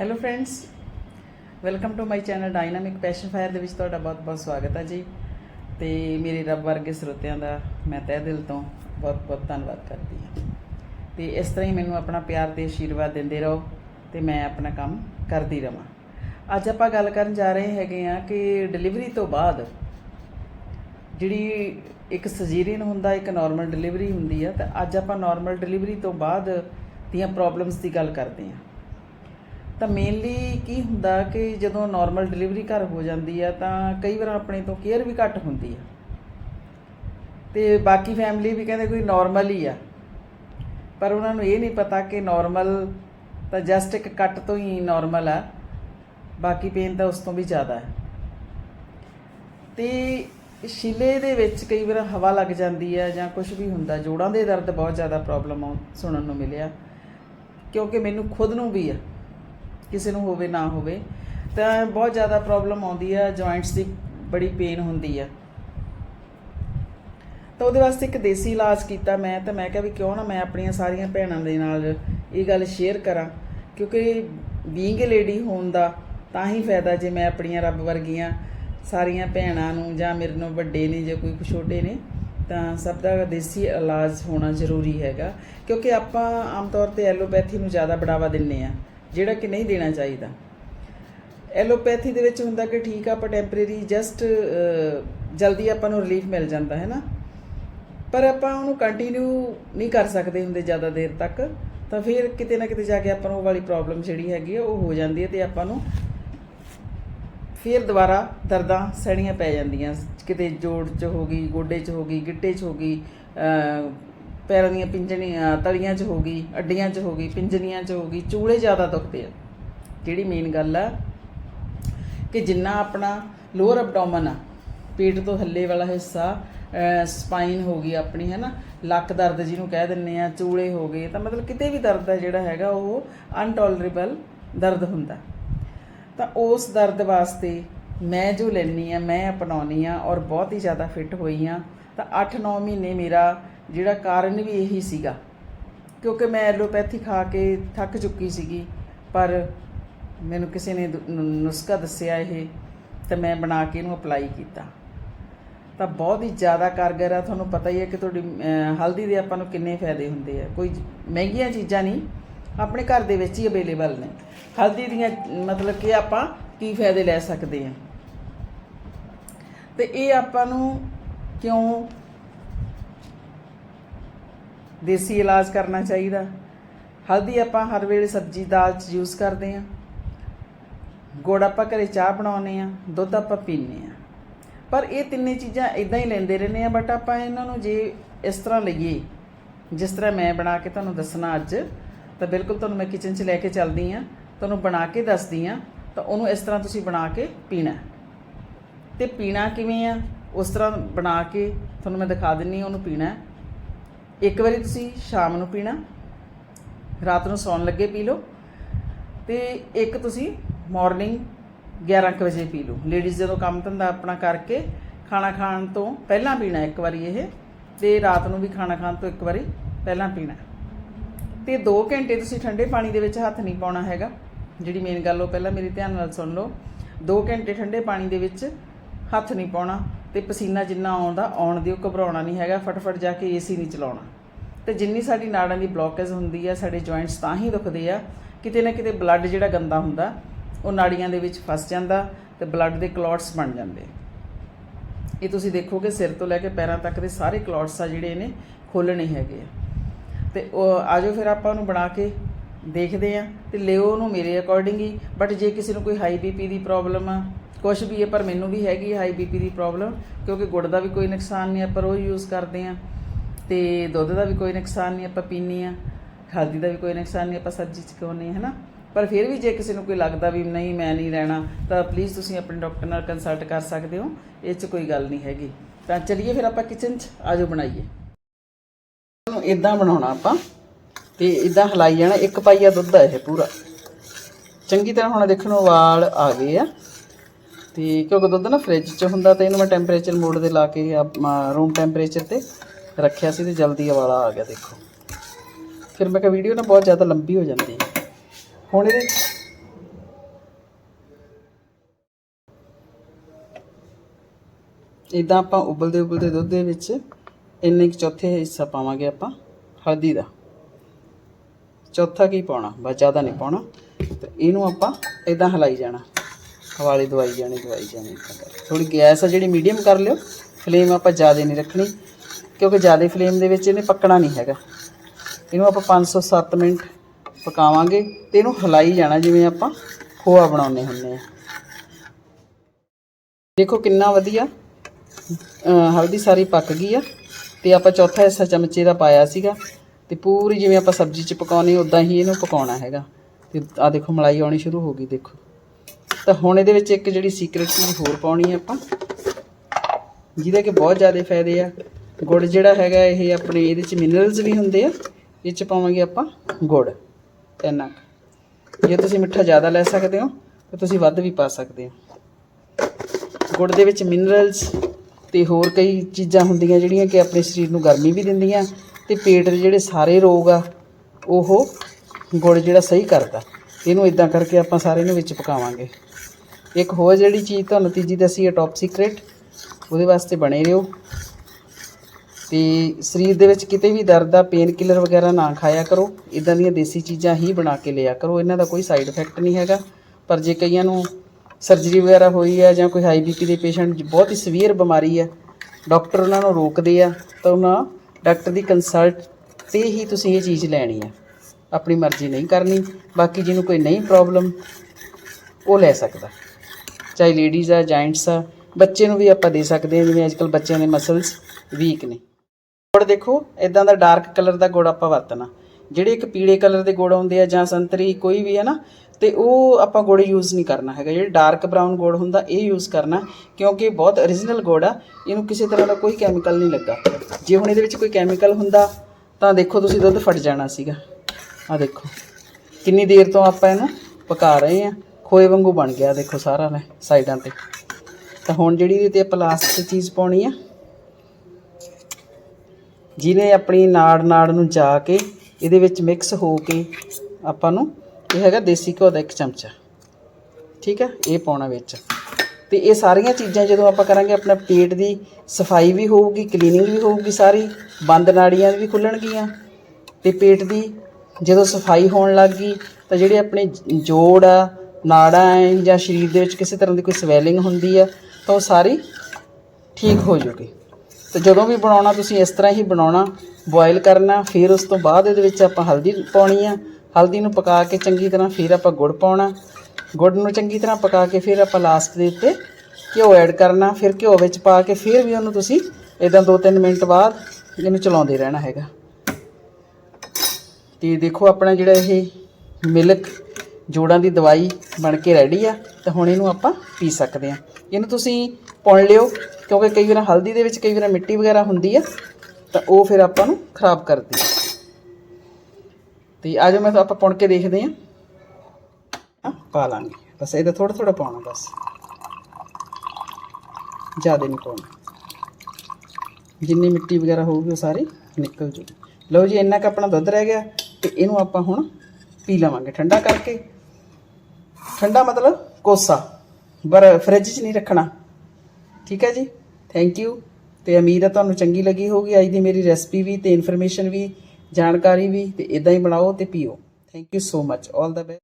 Hello friends welcome to my channel dynamic passion fire ਦੇ ਵਿੱਚ ਤੁਹਾਡਾ ਬਹੁਤ-ਬਹੁਤ ਸਵਾਗਤ ਹੈ ਜੀ। ਤੇ ਮੇਰੇ ਰੱਬ ਵਰਗੇ ਸਰੋਤਿਆਂ ਦਾ ਮੈਂ ਤਹਿ ਦਿਲ ਤੋਂ ਬਹੁਤ-ਬਹੁਤ ਧੰਨਵਾਦ ਕਰਦੀ ਹਾਂ। ਤੇ ਇਸ ਤਰ੍ਹਾਂ ਹੀ ਮੈਨੂੰ ਆਪਣਾ ਪਿਆਰ ਤੇ ਆਸ਼ੀਰਵਾਦ ਦਿੰਦੇ ਰਹੋ ਤੇ ਮੈਂ ਆਪਣਾ ਕੰਮ ਕਰਦੀ ਰਵਾਂ। ਅੱਜ ਆਪਾਂ ਗੱਲ ਕਰਨ ਜਾ ਰਹੇ ਹੈਗੇ ਆ ਕਿ ਡਿਲੀਵਰੀ ਤੋਂ ਬਾਅਦ ਜਿਹੜੀ ਇੱਕ ਸਜੀਰੀਨ ਹੁੰਦਾ, ਇੱਕ ਨਾਰਮਲ ਡਿਲੀਵਰੀ ਹੁੰਦੀ ਆ, ਤਾਂ ਅੱਜ ਆਪਾਂ ਨਾਰਮਲ ਡਿਲੀਵਰੀ ਤੋਂ ਬਾਅਦ ਦੀਆਂ ਪ੍ਰੋਬਲਮਸ ਦੀ ਗੱਲ ਕਰਦੇ ਹਾਂ। ਤਾਂ ਮੇਨਲੀ ਕੀ ਹੁੰਦਾ ਕਿ ਜਦੋਂ ਨਾਰਮਲ ਡਿਲੀਵਰੀ ਘਰ ਹੋ ਜਾਂਦੀ ਆ, ਤਾਂ ਕਈ ਵਾਰ ਆਪਣੇ ਤੋਂ ਕੇਅਰ ਵੀ ਘੱਟ ਹੁੰਦੀ ਆ। ਤੇ ਬਾਕੀ ਫੈਮਿਲੀ ਵੀ ਕਹਿੰਦੇ ਕੋਈ ਨਾਰਮਲ ਹੀ ਆ। ਪਰ ਉਹਨਾਂ ਨੂੰ ਇਹ ਨਹੀਂ ਪਤਾ ਕਿ ਨਾਰਮਲ ਤਾਂ ਜਸਟ ਇੱਕ ਕੱਟ ਤੋਂ ਹੀ ਨਾਰਮਲ ਆ, ਬਾਕੀ ਪੇਨ ਤਾਂ ਉਸ ਤੋਂ ਵੀ ਜ਼ਿਆਦਾ ਹੈ ਤੇ ਸ਼ਿਲੇ ਦੇ ਵਿੱਚ ਕਈ ਵਾਰ ਹਵਾ ਲੱਗ ਜਾਂਦੀ ਹੈ ਜਾਂ ਕੁਝ ਵੀ ਹੁੰਦਾ, ਜੋੜਾਂ ਦੇ ਦਰਦ ਬਹੁਤ ਜ਼ਿਆਦਾ ਪ੍ਰੋਬਲਮ ਸੁਣਨ ਨੂੰ ਮਿਲਿਆ, ਕਿਉਂਕਿ ਮੈਨੂੰ ਖੁਦ ਨੂੰ ਵੀ ਆ। ਕਿਸੇ ਨੂੰ ਹੋਵੇ, ਨਾ ਹੋਵੇ, ਤਾਂ ਬਹੁਤ ਜ਼ਿਆਦਾ ਪ੍ਰੋਬਲਮ ਆਉਂਦੀ ਆ ਜੁਆਇੰਟਸ ਦੀ ਬੜੀ ਪੇਨ ਹੁੰਦੀ ਆ। ਤਾਂ ਉਹਦੇ ਵਾਸਤੇ ਇੱਕ ਦੇਸੀ ਇਲਾਜ ਕੀਤਾ ਮੈਂ, ਤਾਂ ਮੈਂ ਕਿਹਾ ਵੀ ਕਿਉਂ ਨਾ ਮੈਂ ਆਪਣੀਆਂ ਸਾਰੀਆਂ ਭੈਣਾਂ ਦੇ ਨਾਲ ਇਹ ਗੱਲ ਸ਼ੇਅਰ ਕਰਾਂ, ਕਿਉਂਕਿ ਬੀਇੰਗ ਅ ਲੇਡੀ ਹੋਣ ਦਾ ਤਾਂ ਹੀ ਫਾਇਦਾ ਜੇ ਮੈਂ ਆਪਣੀਆਂ ਰੱਬ ਵਰਗੀਆਂ ਸਾਰੀਆਂ ਭੈਣਾਂ ਨੂੰ ਜਾਂ ਮੇਰੇ ਨਾਲੋਂ ਵੱਡੇ ਨੇ ਜਾਂ ਕੋਈ ਛੋਟੇ ਨੇ, ਤਾਂ ਸਭ ਦਾ ਦੇਸੀ ਇਲਾਜ ਹੋਣਾ ਜ਼ਰੂਰੀ ਹੈਗਾ, ਕਿਉਂਕਿ ਆਪਾਂ ਆਮ ਤੌਰ ਤੇ ਐਲੋਪੈਥੀ ਨੂੰ ਜ਼ਿਆਦਾ ਬੜਾਵਾ ਦਿੰਨੇ ਆ ਜਿਹੜਾ ਕਿ ਨਹੀਂ ਦੇਣਾ ਚਾਹੀਦਾ। ਐਲੋਪੈਥੀ ਦੇ ਵਿੱਚ ਹੁੰਦਾ ਕਿ ਠੀਕ ਆ, ਆਪਾਂ ਟੈਂਪਰੇਰੀ ਜਸਟ ਜਲਦੀ ਆਪਾਂ ਨੂੰ ਰਿਲੀਫ ਮਿਲ ਜਾਂਦਾ, ਹੈ ਨਾ? ਪਰ ਆਪਾਂ ਉਹਨੂੰ ਕੰਟੀਨਿਊ ਨਹੀਂ ਕਰ ਸਕਦੇ ਹੁੰਦੇ ਜ਼ਿਆਦਾ ਦੇਰ ਤੱਕ, ਤਾਂ ਫਿਰ ਕਿਤੇ ਨਾ ਕਿਤੇ ਜਾ ਕੇ ਆਪਾਂ ਨੂੰ ਉਹ ਵਾਲੀ ਪ੍ਰੋਬਲਮ ਜਿਹੜੀ ਹੈਗੀ ਆ, ਉਹ ਹੋ ਜਾਂਦੀ ਹੈ ਤੇ ਆਪਾਂ ਨੂੰ ਫਿਰ ਦੁਬਾਰਾ ਦਰਦਾਂ ਸਹਿਣੀਆਂ ਪੈ ਜਾਂਦੀਆਂ। ਕਿਤੇ ਜੋੜ 'ਚ ਹੋ ਗਈ, ਗੋਡੇ 'ਚ ਹੋ ਗਈ, ਗਿੱਟੇ 'ਚ ਹੋ ਗਈ ਪੈਰਾਂ ਦੀਆਂ ਪਿੰਜਣੀਆਂ, ਤਲੀਆਂ 'ਚ ਹੋ ਗਈ, ਅੱਡੀਆਂ 'ਚ ਹੋ ਗਈ, ਪਿੰਜਣੀਆਂ 'ਚ ਹੋ ਗਈ, ਚੂਲੇ ਜ਼ਿਆਦਾ ਦੁਖਦੇ ਆ। ਜਿਹੜੀ ਮੇਨ ਗੱਲ ਆ? ਕਿ ਜਿੰਨਾ ਆਪਣਾ ਲੋਅਰ ਅਬਡੋਮਨ ਆ, ਪੇਟ ਤੋਂ ਥੱਲੇ ਵਾਲਾ ਹਿੱਸਾ ਸਪਾਈਨ ਹੋ ਗਈ ਆਪਣੀ ਹੈ ਨਾ ਲੱਕ ਦਰਦ ਜਿਹਨੂੰ ਕਹਿ ਦਿੰਨੇ ਆ, ਚੂਲੇ ਹੋ ਗਏ, ਤਾਂ ਮਤਲਬ ਕਿਤੇ ਵੀ ਦਰਦ ਹੈ ਜਿਹੜਾ ਹੈਗਾ, ਉਹ ਅਨਟੋਲਰੇਬਲ ਦਰਦ ਹੁੰਦਾ। ਤਾਂ ਉਸ ਦਰਦ ਵਾਸਤੇ ਮੈਂ ਜੋ ਲੈਣੀ ਆ, ਮੈਂ ਅਪਣਾਉਣੀ ਆ ਔਰ ਬਹੁਤ ਹੀ ਜ਼ਿਆਦਾ ਫਿੱਟ ਹੋਈ ਆ, ਤਾਂ 8-9 ਮਹੀਨੇ ਮੇਰਾ ਜਿਹੜਾ ਕਾਰਨ ਵੀ ਇਹੀ ਸੀਗਾ। ਕਿਉਂਕਿ ਮੈਂ ਐਲੋਪੈਥੀ ਖਾ ਕੇ ਥੱਕ ਚੁੱਕੀ ਸੀਗੀ, ਪਰ ਮੈਨੂੰ ਕਿਸੇ ਨੇ ਦੁ- ਨੁਸਖਾ ਦੱਸਿਆ ਇਹ, ਤੇ ਮੈਂ ਬਣਾ ਕੇ ਇਹਨੂੰ ਅਪਲਾਈ ਕੀਤਾ। ਤਾਂ ਬਹੁਤ ਹੀ ਜ਼ਿਆਦਾ ਕਾਰਗਰ ਆ, ਤੁਹਾਨੂੰ ਪਤਾ ਹੀ ਹੈ ਕਿ ਤੁਹਾਡੀ ਹਲਦੀ ਦੇ ਆਪਾਂ ਨੂੰ ਕਿੰਨੇ ਫਾਇਦੇ ਹੁੰਦੇ ਆ। ਕੋਈ ਮਹਿੰਗੀਆਂ ਚੀਜ਼ਾਂ ਨਹੀਂ, ਆਪਣੇ ਘਰ ਦੇ ਵਿੱਚ ਹੀ ਅਵੇਲੇਬਲ ਨੇ। ਹਲਦੀ ਦੀਆਂ, ਮਤਲਬ ਕਿ ਆਪਾਂ ਕੀ ਫਾਇਦੇ ਲੈ ਸਕਦੇ ਆ। ਤੇ ਇਹ ਆਪਾਂ ਨੂੰ ਕਿਉਂ ਦੇਸੀ ਇਲਾਜ ਕਰਨਾ ਚਾਹੀਦਾ। ਹਲਦੀ ਆਪਾਂ ਹਰ ਵੇਲੇ ਸਬਜ਼ੀ, ਦਾਲ ਚ ਯੂਜ਼ ਕਰਦੇ ਆ ਗੁੜ ਆਪਾਂ ਘਰੇ ਚਾਹ ਬਣਾਉਨੇ ਆ ਦੁੱਧ ਆਪਾਂ ਪੀਂਦੇ ਆ ਪਰ ਇਹ ਤਿੰਨੇ ਚੀਜ਼ਾਂ ਇਦਾਂ ਹੀ ਲੈਂਦੇ ਰਹਿੰਦੇ ਆ ਬਟ ਆਪਾਂ ਇਹਨਾਂ ਨੂੰ ਜੇ ਇਸ ਤਰ੍ਹਾਂ ਲਈਏ, ਜਿਸ ਤਰ੍ਹਾਂ ਮੈਂ ਬਣਾ ਕੇ ਤੁਹਾਨੂੰ ਦੱਸਣਾ ਅੱਜ, ਤਾਂ ਬਿਲਕੁਲ ਤੁਹਾਨੂੰ ਮੈਂ ਕਿਚਨ 'ਚ ਲੈ ਕੇ ਚੱਲਦੀ ਆ ਤੁਹਾਨੂੰ ਬਣਾ ਕੇ ਦੱਸਦੀ ਆ ਤਾਂ ਉਹਨੂੰ ਇਸ ਤਰ੍ਹਾਂ ਤੁਸੀਂ ਬਣਾ ਕੇ ਪੀਣਾ ਹੈ। ਤੇ ਪੀਣਾ ਕਿਵੇਂ ਆ, ਉਸ ਤਰ੍ਹਾਂ ਬਣਾ ਕੇ ਤੁਹਾਨੂੰ ਮੈਂ ਦਿਖਾ ਦਿੰਨੀ ਆ ਉਹਨੂੰ ਪੀਣਾ ਇੱਕ ਵਾਰੀ ਤੁਸੀਂ ਸ਼ਾਮ ਨੂੰ ਪੀਣਾ, ਰਾਤ ਨੂੰ ਸੌਣ ਲੱਗੇ ਪੀ ਲਓ ਤੇ ਇੱਕ ਤੁਸੀਂ ਮਾਰਨਿੰਗ 11 ਕੁ ਵਜੇ ਪੀ ਲਓ। ਲੇਡੀਜ਼ ਜਦੋਂ ਕੰਮ ਧੰਦਾ ਆਪਣਾ ਕਰਕੇ ਖਾਣਾ ਖਾਣ ਤੋਂ ਪਹਿਲਾਂ ਪੀਣਾ ਇੱਕ ਵਾਰੀ ਇਹ ਤੇ ਰਾਤ ਨੂੰ ਵੀ ਖਾਣਾ ਖਾਣ ਤੋਂ ਇੱਕ ਵਾਰੀ ਪਹਿਲਾਂ ਪੀਣਾ। ਤੇ 2 ਘੰਟੇ ਤੁਸੀਂ ਠੰਡੇ ਪਾਣੀ ਦੇ ਵਿੱਚ ਹੱਥ ਨਹੀਂ ਪਾਉਣਾ ਹੈਗਾ। ਜਿਹੜੀ ਮੇਨ ਗੱਲ ਉਹ ਪਹਿਲਾਂ ਮੇਰੇ ਧਿਆਨ ਨਾਲ ਸੁਣ ਲਓ। 2 ਘੰਟੇ ਠੰਡੇ ਪਾਣੀ ਦੇ ਵਿੱਚ ਹੱਥ ਨਹੀਂ ਪਾਉਣਾ। ਤੇ ਪਸੀਨਾ ਜਿੰਨਾ ਆਉਂਦਾ, ਆਉਣ ਦਿਓ, ਘਬਰਾਉਣਾ ਨਹੀਂ ਹੈਗਾ, ਫਟਫਟ ਜਾ ਕੇ ਏਸੀ ਨਹੀਂ ਚਲਾਉਣਾ। ਤੇ ਜਿੰਨੀ ਸਾਡੀ ਨਾੜਾਂ ਦੀ ਬਲੌਕੇਜ ਹੁੰਦੀ ਆ, ਸਾਡੇ ਜੁਆਇੰਟਸ ਤਾਂ ਹੀ ਦੁਖਦੇ ਆ, ਕਿਤੇ ਨਾ ਕਿਤੇ ਬਲੱਡ ਜਿਹੜਾ ਗੰਦਾ ਹੁੰਦਾ, ਉਹ ਨਾੜੀਆਂ ਦੇ ਵਿੱਚ ਫਸ ਜਾਂਦਾ ਤੇ ਬਲੱਡ ਦੇ ਕਲੌਟਸ ਬਣ ਜਾਂਦੇ ਇਹ ਤੁਸੀਂ ਦੇਖੋਗੇ ਸਿਰ ਤੋਂ ਲੈ ਕੇ ਪੈਰਾਂ ਤੱਕ ਦੇ ਸਾਰੇ ਕਲੌਟਸ ਆ ਜਿਹੜੇ ਨੇ ਖੋਲਣੇ ਹੈਗੇ ਆ। ਤੇ ਉਹ ਆਜੋ ਫਿਰ ਆਪਾਂ ਉਹਨੂੰ ਬਣਾ ਕੇ ਦੇਖਦੇ ਆ ਤੇ ਲਿਓ ਉਹਨੂੰ ਮੇਰੇ ਅਕੋਰਡਿੰਗ ਹੀ ਬਟ ਜੇ ਕਿਸੇ ਨੂੰ ਕੋਈ ਹਾਈ ਬੀਪੀ ਦੀ ਪ੍ਰੋਬਲਮ ਆ ਕੁਝ ਵੀ ਹੈ, ਪਰ ਮੈਨੂੰ ਵੀ ਹੈਗੀ ਹਾਈ ਬੀਪੀ ਦੀ ਪ੍ਰੋਬਲਮ ਕਿਉਂਕਿ ਗੁੜ ਦਾ ਵੀ ਕੋਈ ਨੁਕਸਾਨ ਨਹੀਂ ਆਪਾਂ ਰੋਜ਼ ਯੂਜ਼ ਕਰਦੇ ਆ ਤੇ ਦੁੱਧ ਦਾ ਵੀ ਕੋਈ ਨੁਕਸਾਨ ਨਹੀਂ ਆਪਾਂ ਪੀਂਦੇ ਆ ਹਲਦੀ ਦਾ ਵੀ ਕੋਈ ਨੁਕਸਾਨ ਨਹੀਂ ਆਪਾਂ ਸਬਜ਼ੀ ਚ ਖਾਉਂਦੇ ਹਾਂ, ਹਨਾ? ਪਰ ਫਿਰ ਵੀ ਜੇ ਕਿਸੇ ਨੂੰ ਕੋਈ ਲੱਗਦਾ ਵੀ ਨਹੀਂ, ਮੈਂ ਨਹੀਂ ਰਹਿਣਾ, ਤਾਂ ਪਲੀਜ਼ ਤੁਸੀਂ ਆਪਣੇ ਡਾਕਟਰ ਨਾਲ ਕੰਸਲਟ ਕਰ ਸਕਦੇ ਹੋ, ਇਹ 'ਚ ਕੋਈ ਗੱਲ ਨਹੀਂ ਹੈਗੀ। ਤਾਂ ਚਲਿਏ ਫਿਰ ਆਪਾਂ ਕਿਚਨ 'ਚ, ਆਜੋ ਬਣਾਈਏ। ਇਹਨੂੰ ਇਦਾਂ ਬਣਾਉਣਾ ਆਪਾਂ, ਤੇ ਇਦਾਂ ਹਲਾਈ ਜਾਣਾ, ਇੱਕ ਪਾਈਆ ਦੁੱਧ ਆ ਇਹ ਪੂਰਾ। ਚੰਗੀ ਤਰ੍ਹਾਂ ਹੁਣ ਦੇਖਣ ਨੂੰ ਵਾਲ ਆ ਗਏ ਆ। ਤੇ ਕਿਉਂਕਿ ਦੁੱਧ ਨਾ ਫ੍ਰਿਜ 'ਚ ਹੁੰਦਾ ਤੇ ਇਹਨੂੰ ਮੈਂ ਟੈਂਪਰੇਚਰ ਮੋਡ ਤੇ ਲਾ ਕੇ ਰੂਮ ਟੈਂਪਰੇਚਰ ਤੇ ਰੱਖਿਆ ਸੀ ਤੇ ਜਲਦੀ ਉਬਾਲਾ ਆ ਗਿਆ, ਦੇਖੋ। ਫਿਰ ਮੈਂ ਕਿਹਾ ਵੀਡੀਓ ਨਾ ਬਹੁਤ ਜ਼ਿਆਦਾ ਲੰਬੀ ਹੋ ਜਾਂਦੀ ਹੈ। ਹੁਣ ਇਹਦੇ ਇਦਾਂ ਆਪਾਂ ਉਬਲਦੇ ਉਬਲਦੇ ਦੁੱਧ ਦੇ ਵਿੱਚ ਇੰਨੇ ਕਿ ਚੌਥੇ ਹਿੱਸਾ ਪਾਵਾਂਗੇ ਆਪਾਂ, ਹਲਦੀ ਦਾ। ਚੌਥਾ ਕੀ ਪਾਉਣਾ? ਬਸ ਜ਼ਿਆਦਾ ਨਹੀਂ ਪਾਉਣਾ। ਤੇ ਇਹਨੂੰ ਆਪਾਂ ਇਦਾਂ ਹਿਲਾਈ ਜਾਣਾ। ਹਵਾਲੀ ਦਵਾਈ ਜਾਣੀ ਦਵਾਈ ਜਾਣੀ ਥੋੜੀ ਗੈਸ ਆ ਜਿਹੜੀ ਮੀਡੀਅਮ ਕਰ ਲਿਓ। ਫਲੇਮ ਆਪਾਂ ਜ਼ਿਆਦਾ ਨਹੀਂ ਰੱਖਣੀ, ਕਿਉਂਕਿ ਜ਼ਿਆਦਾ ਫਲੇਮ ਦੇ ਵਿੱਚ ਇਹਨੇ ਪੱਕਣਾ ਨਹੀਂ ਹੈਗਾ। ਇਹਨੂੰ ਆਪਾਂ 507 ਮਿੰਟ ਪਕਾਵਾਂਗੇ ਤੇ ਇਹਨੂੰ ਹਲਾਈ ਜਾਣਾ, ਜਿਵੇਂ ਆਪਾਂ ਖੋਆ ਬਣਾਉਂਦੇ ਹੁੰਦੇ ਆ। ਦੇਖੋ ਕਿੰਨਾ ਵਧੀਆ ਹਲਦੀ ਸਾਰੀ ਪੱਕ ਗਈ ਆ। ਤੇ ਆਪਾਂ ਚੌਥਾ ਹਿੱਸਾ ਚਮਚੇ ਦਾ ਪਾਇਆ ਸੀਗਾ। ਤੇ ਪੂਰੀ ਜਿਵੇਂ ਆਪਾਂ ਸਬਜ਼ੀ ਚ ਪਕਾਉਣੀ ਉਦਾਂ ਹੀ ਇਹਨੂੰ ਪਕਾਉਣਾ ਹੈਗਾ। ਤੇ ਆ ਦੇਖੋ, ਮਲਾਈ ਆਉਣੀ ਸ਼ੁਰੂ ਹੋ ਗਈ, ਦੇਖੋ। ਤਾਂ ਹੁਣ ਇਹਦੇ ਵਿੱਚ ਇੱਕ ਜਿਹੜੀ ਸੀਕ੍ਰੇਟ ਚੀਜ਼ ਹੋਰ ਪਾਉਣੀ ਹੈ ਆਪਾਂ। ਜਿਹਦੇ ਕਿ ਬਹੁਤ ਜ਼ਿਆਦਾ ਫਾਇਦੇ ਆ। ਗੁੜ ਜਿਹੜਾ ਹੈਗਾ ਇਹ ਆਪਣੇ ਇਹਦੇ ਚ ਮਿਨਰਲਸ ਵੀ ਹੁੰਦੇ ਆ, ਇਹ ਚ ਪਾਵਾਂਗੇ ਆਪਾਂ ਗੁੜ ਇੰਨਾ ਕੁ। ਜੇ ਤੁਸੀਂ ਮਿੱਠਾ ਜ਼ਿਆਦਾ ਲੈ ਸਕਦੇ ਹੋ, ਤਾਂ ਤੁਸੀਂ ਵੱਧ ਵੀ ਪਾ ਸਕਦੇ ਹੋ। ਗੁੜ ਦੇ ਵਿੱਚ ਮਿਨਰਲਸ ਤੇ ਹੋਰ ਕਈ ਚੀਜ਼ਾਂ ਹੁੰਦੀਆਂ ਜਿਹੜੀਆਂ ਕਿ ਆਪਣੇ ਸਰੀਰ ਨੂੰ ਗਰਮੀ ਵੀ ਦਿੰਦੀਆਂ ਤੇ ਪੇਟ ਦੇ ਜਿਹੜੇ ਸਾਰੇ ਰੋਗ ਆ, ਉਹ ਗੁੜ ਜਿਹੜਾ ਸਹੀ ਕਰਦਾ। ਇਹਨੂੰ ਇਦਾਂ ਕਰਕੇ ਆਪਾਂ ਸਾਰੇ ਨੂੰ ਵਿੱਚ ਪਕਾਵਾਂਗੇ। ਇੱਕ ਹੋਰ ਜਿਹੜੀ ਚੀਜ਼ ਤੁਹਾਨੂੰ ਤੀਜੀ ਦੱਸੀ ਹੈ ਟੌਪ ਸੀਕ੍ਰੇਟ ਉਹਦੇ ਵਾਸਤੇ ਬਣੇ ਰਹੋ। ਤੇ ਸਰੀਰ ਦੇ ਵਿੱਚ ਕਿਤੇ ਵੀ ਦਰਦ ਆ ਪੇਨ ਕਿਲਰ ਵਗੈਰਾ ਨਾ ਖਾਇਆ ਕਰੋ। ਇਦਾਂ ਦੀਆਂ ਦੇਸੀ ਚੀਜ਼ਾਂ ਹੀ ਬਣਾ ਕੇ ਲਿਆ ਕਰੋ। ਇਹਨਾਂ ਦਾ ਕੋਈ ਸਾਈਡ ਇਫੈਕਟ ਨਹੀਂ ਹੈਗਾ। ਪਰ ਜੇ ਕਈਆਂ ਨੂੰ ਸਰਜਰੀ ਵਗੈਰਾ ਹੋਈ ਹੈ ਜਾਂ ਕੋਈ ਹਾਈ ਬੀਪੀ ਦੇ ਪੇਸ਼ੈਂਟ ਬਹੁਤ ਹੀ ਸਵੀਅਰ ਬਿਮਾਰੀ ਹੈ ਡਾਕਟਰ ਉਹਨਾਂ ਨੂੰ ਰੋਕਦੇ ਆ, ਤਾਂ ਉਹਨਾਂ ਡਾਕਟਰ ਦੀ ਕੰਸਲਟ ਤੇ ਹੀ ਤੁਸੀਂ ਇਹ ਚੀਜ਼ ਲੈਣੀ ਆ। ਆਪਣੀ ਮਰਜ਼ੀ ਨਹੀਂ ਕਰਨੀ। ਬਾਕੀ ਜਿਹਨੂੰ ਕੋਈ ਨਹੀਂ ਪ੍ਰੋਬਲਮ ਉਹ ਲੈ ਸਕਦਾ। ਚਾਹੇ ਲੇਡੀਜ਼ ਆ ਜੈਂਟਸ ਆ, ਬੱਚੇ ਨੂੰ ਵੀ ਆਪਾਂ ਦੇ ਸਕਦੇ ਹਾਂ, ਜਿਵੇਂ ਅੱਜਕੱਲ ਬੱਚਿਆਂ ਦੇ ਮਸਲਸ ਵੀਕ ਨੇ। ਗੁੜ ਦੇਖੋ ਇਦਾਂ ਦਾ ਡਾਰਕ ਕਲਰ ਦਾ ਗੁੜ ਆਪਾਂ ਵਰਤਣਾ। ਜਿਹੜੇ ਇੱਕ ਪੀਲੇ ਕਲਰ ਦੇ ਗੁੜ ਆਉਂਦੇ ਆ ਜਾਂ ਸੰਤਰੀ, ਕੋਈ ਵੀ ਹੈ ਨਾ, ਤੇ ਉਹ ਆਪਾਂ ਗੁੜ ਯੂਜ਼ ਨਹੀਂ ਕਰਨਾ ਹੈਗਾ। ਜਿਹੜੇ ਡਾਰਕ ਬਰਾਊਨ ਗੁੜ ਹੁੰਦਾ, ਇਹ ਯੂਜ਼ ਕਰਨਾ, ਕਿਉਂਕਿ ਇਹ ਬਹੁਤ origignal ਗੁੜ ਆ, ਇਹਨੂੰ ਕਿਸੇ ਤਰ੍ਹਾਂ ਦਾ ਕੋਈ ਕੈਮੀਕਲ ਨਹੀਂ ਲੱਗਾ। ਜੇ ਹੁਣ ਇਹਦੇ ਵਿੱਚ ਕੋਈ ਕੈਮੀਕਲ ਹੁੰਦਾ, ਤਾਂ ਦੇਖੋ ਤੁਸੀਂ ਦੁੱਧ ਫਟ ਜਾਣਾ ਸੀਗਾ। ਆ ਦੇਖੋ, ਕਿੰਨੀ ਦੇਰ ਤੋਂ ਆਪਾਂ ਇਹਨੂੰ ਪਕਾ ਰਹੇ ਆ ਖੋਏ ਵਾਂਗੂ ਬਣ ਗਿਆ, ਦੇਖੋ ਸਾਰਾ ਨੇ ਸਾਈਡਾਂ ਤੇ। ਤਾਂ ਹੁਣ ਜਿਹੜੀ ਇਹਦੇ ਤੇ ਆਪਾਂ ਲਾਸਟ ਚੀਜ਼ ਪਾਉਣੀ ਆ, ਜਿਹਨੇ ਆਪਣੀ ਨਾੜ ਨਾੜ ਨੂੰ ਜਾ ਕੇ ਇਹਦੇ ਵਿੱਚ ਮਿਕਸ ਹੋ ਕੇ ਆਪਾਂ ਨੂੰ, ਇਹ ਹੈਗਾ ਦੇਸੀ ਘਿਓ ਦਾ ਇੱਕ ਚਮਚਾ। ਠੀਕ ਹੈ ਇਹ ਪਾਉਣਾ ਵਿੱਚ। ਤੇ ਇਹ ਸਾਰੀਆਂ ਚੀਜ਼ਾਂ ਜਦੋਂ ਆਪਾਂ ਕਰਾਂਗੇ, ਆਪਣਾ ਪੇਟ ਦੀ ਸਫ਼ਾਈ ਵੀ ਹੋਊਗੀ ਕਲੀਨਿੰਗ ਵੀ ਹੋਊਗੀ ਸਾਰੀ, ਬੰਦ ਨਾੜੀਆਂ ਵੀ ਖੁੱਲਣਗੀਆਂ। ਤੇ ਪੇਟ ਦੀ ਜਦੋਂ ਸਫ਼ਾਈ ਹੋਣ ਲੱਗ ਗਈ, ਤਾਂ ਜਿਹੜੇ ਆਪਣੇ ਜੋੜ ਆ ਨਾੜਾਂ ਹੈ ਜਾਂ ਸਰੀਰ ਦੇ ਵਿੱਚ ਕਿਸੇ ਤਰ੍ਹਾਂ ਦੀ ਕੋਈ ਸਵੈਲਿੰਗ ਹੁੰਦੀ ਆ, ਤਾਂ ਉਹ ਸਾਰੀ ਠੀਕ ਹੋ ਜੂਗੀ। ਤੇ ਜਦੋਂ ਵੀ ਬਣਾਉਣਾ, ਤੁਸੀਂ ਇਸ ਤਰ੍ਹਾਂ ਹੀ ਬਣਾਉਣਾ ਬੋਇਲ ਕਰਨਾ, ਫਿਰ ਉਸ ਤੋਂ ਬਾਅਦ ਇਹਦੇ ਵਿੱਚ ਆਪਾਂ ਹਲਦੀ ਪਾਉਣੀ ਆ। ਹਲਦੀ ਨੂੰ ਪਕਾ ਕੇ ਚੰਗੀ ਤਰ੍ਹਾਂ ਫਿਰ ਆਪਾਂ ਗੁੜ ਪਾਉਣਾ। ਗੁੜ ਨੂੰ ਚੰਗੀ ਤਰ੍ਹਾਂ ਪਕਾ ਕੇ ਫਿਰ ਆਪਾਂ ਲਾਸਟ ਦੇ ਉੱਤੇ ਘਿਓ ਐਡ ਕਰਨਾ। ਫਿਰ ਘਿਓ ਵਿੱਚ ਪਾ ਕੇ ਫਿਰ ਵੀ ਉਹਨੂੰ ਤੁਸੀਂ ਇਦਾਂ 2-3 ਮਿੰਟ ਬਾਅਦ ਇਹਨੂੰ ਚਲਾਉਂਦੇ ਰਹਿਣਾ ਹੈਗਾ। ਤੇ ਦੇਖੋ ਆਪਣਾ ਜਿਹੜਾ ਇਹ ਮਿਲਕ ਜੋੜਾਂ ਦੀ ਦਵਾਈ ਬਣ ਕੇ ਰੈਡੀ ਆ ਤੇ ਹੁਣ ਇਹਨੂੰ ਆਪਾਂ ਪੀ ਸਕਦੇ ਆ। ਇਹਨੂੰ ਤੁਸੀਂ ਪੁਣ ਲਿਓ, ਕਿਉਂਕਿ ਕਈ ਵਾਰ ਹਲਦੀ ਦੇ ਵਿੱਚ ਕਈ ਵਾਰ ਮਿੱਟੀ ਵਗੈਰਾ ਹੁੰਦੀ ਆ, ਤਾਂ ਉਹ ਫਿਰ ਆਪਾਂ ਨੂੰ ਖਰਾਬ ਕਰਦੀ ਆ। ਤੇ ਆਜੋ ਮੈਂ ਆਪਾਂ ਪੁਣ ਕੇ ਦੇਖਦੇ ਆ। ਪਾ ਲਾਂਗੇ। ਬਸ ਇਹਦਾ ਥੋੜਾ ਥੋੜਾ ਪਾਉਣਾ, ਬਸ। ਜ਼ਿਆਦਾ ਨਹੀਂ ਪਾਉਣਾ। ਜਿੰਨੀ ਮਿੱਟੀ ਵਗੈਰਾ ਹੋਊਗੀ ਉਹ ਸਾਰੀ ਨਿਕਲ ਜੂਗੀ ਲਓ ਜੀ, ਇੰਨਾ ਕੁ ਆਪਣਾ ਦੁੱਧ ਰਹਿ ਗਿਆ ਤੇ ਇਹਨੂੰ ਆਪਾਂ ਹੁਣ ਪੀ ਲਵਾਂਗੇ ਠੰਡਾ ਕਰਕੇ। ਠੰਡਾ ਮਤਲਬ ਕੋਸਾ। ਪਰ ਫ੍ਰਿਜ 'ਚ ਨਹੀਂ ਰੱਖਣਾ। ਠੀਕ ਹੈ ਜੀ? ਥੈਂਕ ਯੂ ਤੇ ਉਮੀਦ ਹੈ ਤੁਹਾਨੂੰ ਚੰਗੀ ਲੱਗੀ ਹੋਊਗੀ। ਅੱਜ ਦੀ ਮੇਰੀ ਰੈਸਪੀ ਵੀ ਤੇ ਇਨਫੋਰਮੇਸ਼ਨ ਵੀ, ਜਾਣਕਾਰੀ ਵੀ, ਤੇ ਇਦਾਂ ਹੀ ਬਣਾਓ ਤੇ ਪੀਓ। ਥੈਂਕ ਯੂ ਸੋ ਮੱਚ 올 ਦਾ ਬੈਸਟ